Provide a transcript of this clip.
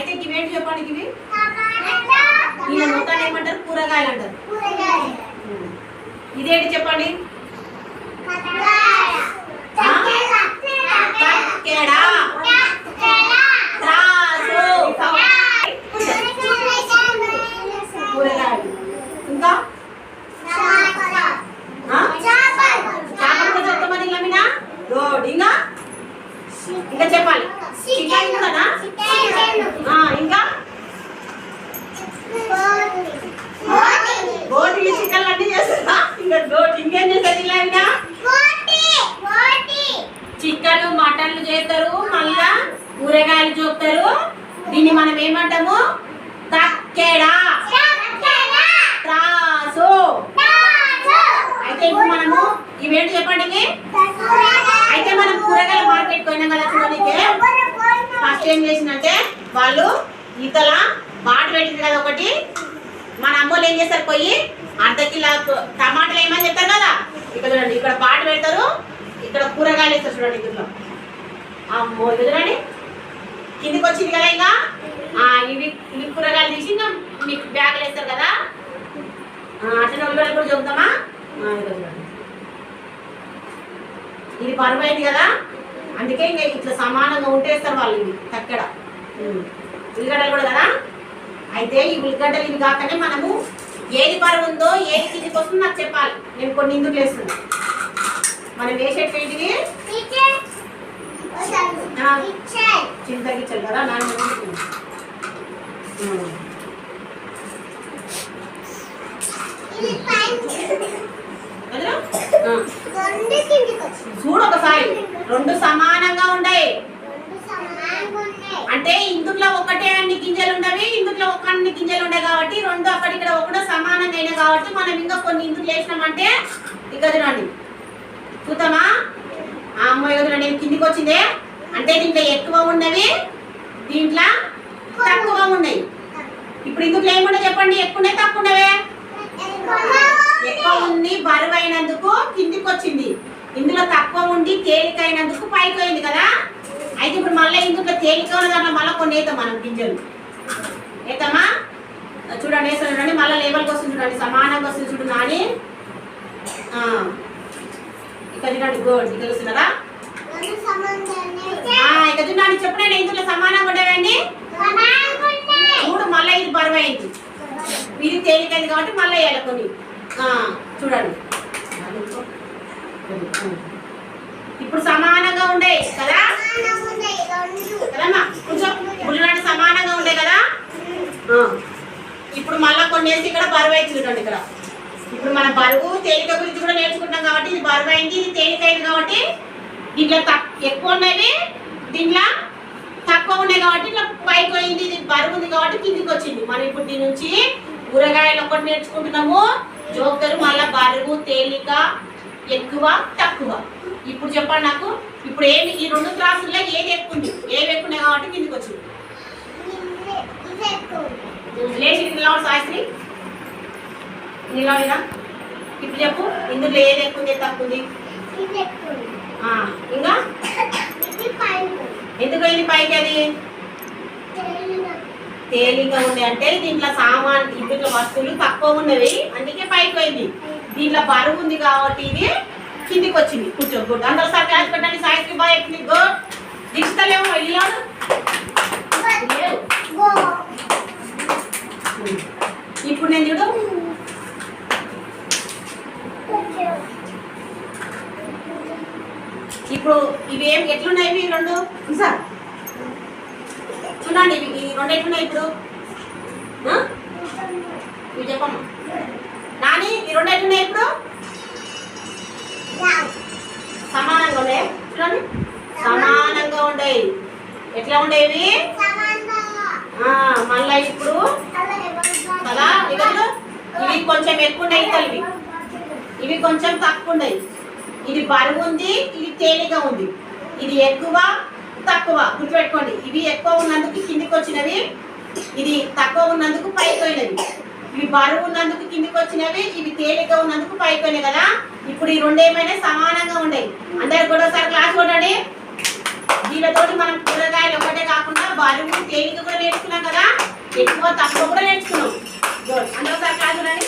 అయితే ఇవి ఏంటి చెప్పండి ఇవి? వీళ్ళ మొత్తాన్ని ఏమంటారు? కూరగాయలు అంటారు. ఇదేంటి చెప్పండి? కూరగాయలు. ఇంకా? ఇంకా? చెప్పాలి. చికెన్ కూడానా ఆ, ఇంకా గోటి చికెన్ అన్ని చేస్తుందా ఇంకా గోటి ఇంకేం చేస్తారు ఇలా చికెన్ మటన్లు చేస్తారు మళ్ళా కూరగాయలు చూస్తారు దీన్ని మనం ఏమంటాము తక్కెడ త్రాసు అయితే ఇప్పుడు మనము ఇవేంటి చెప్పండి ఇవి? అయితే మనం కూరగాయల మార్కెట్ పోయినాం కదా చూడడానికి ఫస్ట్ ఏం చేసిందంటే వాళ్ళు ఇంతలా బాట పెట్టింది కదా ఒకటి. మన అమ్మోళ్ళు ఏం చేస్తారు పోయి అర్ధ కిలో టమాటాలు ఏమని చెప్తారు కదా? ఇక్కడ చూడండి ఇక్కడ బాట పెడతారు ఇక్కడ కూరగాయలు వేస్తారు చూడండి ఇందులో అమ్మో ఇది చూడండి. కిందికి వచ్చింది కదా ఇంకా? ఇవి ఇవి కూరగాయలు తీసి ఇంకా మీకు బ్యాగులు వేస్తారు కదా? ఆ, అట్లనే ఉల్లిపాయలు కూడా చూద్దామా ఇది బరువు అయింది కదా? అందుకే ఇంకా ఇట్లా సమానంగా ఉంటేస్తారు వాళ్ళు ఇవి తక్కడ. ఉల్లిగడ్డలు కూడా కదా? అయితే ఈ ఉల్లిగడ్డలు ఇవి కాకనే మనము ఏది బరువు ఉందో ఏది కిందికి వస్తుందో నాకు చెప్పాలి. నేను కొన్ని ఇందుకు వేస్తున్నా మనం వేసేటువంటివి చింతగిచ్చలు కదా నాన్న చూడు ఒకసారి. రెండు సమానంగా ఉన్నాయి అంటే ఇందులో ఒకటే అన్ని గింజలు ఉండవి ఇందులో ఒక అన్ని గింజలు ఉన్నాయి కాబట్టి రెండు అక్కడ ఇక్కడ ఒకటో సమానంగా అయినాయి కాబట్టి మనం ఇంకా కొన్ని ఇందుకు వేసినామంటే ఇక చూడండి. చూద్దామా? ఆ అమ్మాయి కదా నేను కిందికి వచ్చిందే. అంటే దీంట్లో ఎక్కువ ఉన్నవి దీంట్లో తక్కువ ఉన్నాయి. ఇప్పుడు ఇందులో ఏముండే చెప్పండి ఎక్కువ ఉన్నాయి తక్కువ ఉన్నవే ఎక్కువ ఉంది బరువు అయినందుకు కిందికి వచ్చింది. ఇందులో ఉండి తేలికైనందుకు పైకి కదా? అయితే ఇప్పుడు మళ్ళీ ఇందులో తేలిక ఉన్న దాంట్లో మళ్ళీ కొన్ని వేద్దాం మనం గింజలు. వేద్దామా? చూడండి వేసాను చూడండి. మళ్ళీ లేవల్కి వస్తుంది చూడండి సమానంగా వస్తుంది చూడు నాని. ఇక్కడ చూడండి గోల్డ్ తెలుస్తుందా ఇక చూడండి చెప్పండి ఇందులో సమానంగా ఉండేవండి చూడు మళ్ళీ ఇది బరువు అయింది ఇది తేలికైంది కాబట్టి మళ్ళీ వేయాలి కొన్ని. చూడండి. ఇప్పుడు సమానంగా ఉండే కదా? కదమ్మా కొంచెం ఉల్లిగడ్డ సమానంగా ఉండే కదా? ఇప్పుడు మళ్ళీ కొన్ని వేసి ఇక్కడ బరువు అయింది చూడండి ఇక్కడ. ఇప్పుడు మన బరువు తేలిక గురించి కూడా నేర్చుకుంటాం కాబట్టి ఇది బరువు అయింది ఇది తేలిక అయింది కాబట్టి దీంట్లో తక్- ఎక్కువ ఉన్నవి దీంట్లో తక్కువ ఉన్నాయి కాబట్టి ఇట్లా పైకి పోయింది ఇది బరువు ఉంది కాబట్టి కిందికి వచ్చింది. మనం ఇప్పుడు దీని నుంచి కూరగాయలు ఒకటి నేర్చుకుంటున్నాము. జోకరు మళ్ళీ బరువు తేలిక ఎక్కువ తక్కువ. ఇప్పుడు చెప్పండి నాకు. ఇప్పుడు ఏమి ఈ రెండు క్లాసుల్లో ఏది ఎక్కువుంది ఏవి ఎక్కువ ఉన్నాయి కాబట్టి కిందికి వచ్చింది. లేచి నిలవడు సాయశ్రీ. నిలవడిరా ఇప్పుడు చెప్పు. ఇందులో ఏది ఎక్కువ తక్కువ ఉంది? ఇంకా? ఎందుకు ఇది పైకి అది? తేలిక ఉంది అంటే దీంట్లో సామాన్ ఇందులో వస్తువులు తక్కువ ఉన్నవి. అందుకే పైకి పోయింది. దీంట్లో బరువు ఉంది కాబట్టి ఇది కిందికి వచ్చింది కూర్చో. గుడ్ అందరూ సార్ క్లాస్ పెట్టండి. సాయశ్రీ బాయ్ ఎక్కింది. గుడ్ డిజిటల్ ఏమో ఇప్పుడు నేను చూడు. ఇప్పుడు ఇవి ఏం ఎట్లున్నాయి ఇవి రెండు? సార్. చూడండి ఇవి ఈ రెండు ఎట్లున్నాయి ఇప్పుడు? ఇవి చెప్పమ్మా. నాని ఈ రెండు ఎట్లున్నాయి ఇప్పుడు సమానంగా ఉన్నాయి చూడండి. సమానంగా ఉండేవి ఎట్లా ఉండేవి మళ్ళా ఇప్పుడు? కదా ఇదిగో ఇవి కొంచెం ఎక్కువ ఉన్నాయి ఇతలివి ఇవి కొంచెం తక్కువ ఉన్నాయి ఇది బరువు ఉంది ఇది తేలిక ఉంది. ఇది ఎక్కువ తక్కువ. గుర్తుపెట్టుకోండి. ఇవి ఎక్కువ ఉన్నందుకు కిందికి వచ్చినవి ఇది తక్కువ ఉన్నందుకు పైకి పోయినవి. బరువు ఉన్నందుకు కిందికి వచ్చినవి ఇవి తేలిక ఉన్నందుకు పైపోయినాయి కదా. ఇప్పుడు ఈ రెండు ఏమైనా సమానంగా ఉండేవి. అందరు కూడా ఒకసారి క్లాస్ చూడండి దీనితో మనం కూరగాయలు ఒకటే కాకుండా బరువు తేలిక కూడా నేర్చుకున్నాం కదా. ఎక్కువ తక్కువ కూడా నేర్చుకున్నాం. అందరూ ఒకసారి క్లాస్ చూడండి